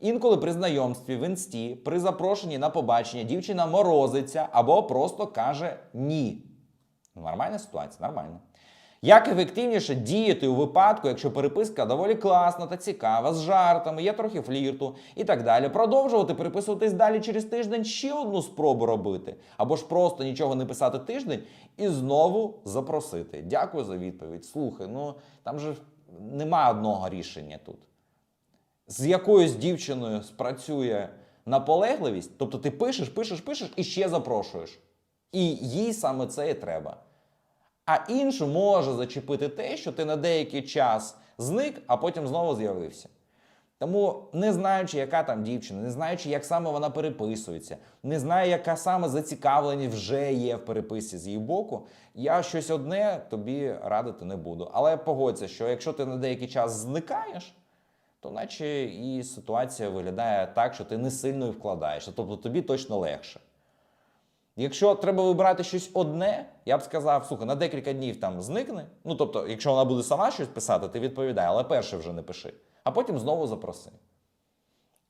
Інколи при знайомстві в інсті, при запрошенні на побачення, дівчина морозиться або просто каже ні. Нормальна ситуація, нормально. Як ефективніше діяти у випадку, якщо переписка доволі класна та цікава, з жартами, є трохи флірту і так далі. Продовжувати переписуватись далі через тиждень ще одну спробу робити, або ж просто нічого не писати тиждень і знову запросити. Дякую за відповідь. Слухай, ну там же нема одного рішення тут. З якоюсь дівчиною спрацює наполегливість, тобто ти пишеш, пишеш, пишеш і ще запрошуєш. І їй саме це і треба. А іншу може зачепити те, що ти на деякий час зник, а потім знову з'явився. Тому, не знаючи, яка там дівчина, не знаючи, як саме вона переписується, не знаю, яка саме зацікавленість вже є в переписці з її боку, я щось одне тобі радити не буду. Але погодься, що якщо ти на деякий час зникаєш, то наче і ситуація виглядає так, що ти не сильно і вкладаєшся, тобто тобі точно легше. Якщо треба вибирати щось одне, я б сказав, слухай, на декілька днів там зникне. Ну тобто, якщо вона буде сама щось писати, ти відповідай, але перше вже не пиши, а потім знову запроси.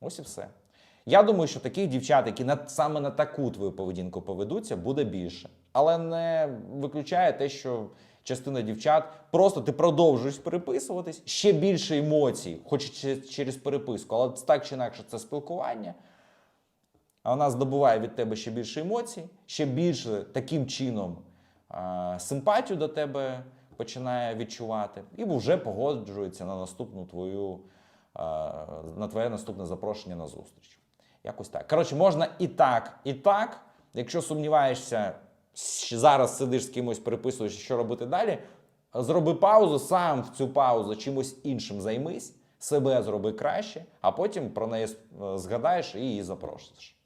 Ось і все. Я думаю, що таких дівчат, які на, саме на таку твою поведінку поведуться, буде більше. Але не виключає те, що частина дівчат просто ти продовжуєш переписуватись, ще більше емоцій, хоч через переписку, але так чи інакше це спілкування. А вона здобуває від тебе ще більше емоцій, ще більше таким чином симпатію до тебе починає відчувати, і вже погоджується на наступну твою на твоє наступне запрошення на зустріч. Якось так. Коротше, можна і так, і так. Якщо сумніваєшся, зараз сидиш з кимось, переписуєш, що робити далі. Зроби паузу, сам в цю паузу чимось іншим займись, себе зроби краще, а потім про неї е, згадаєш і її запросиш.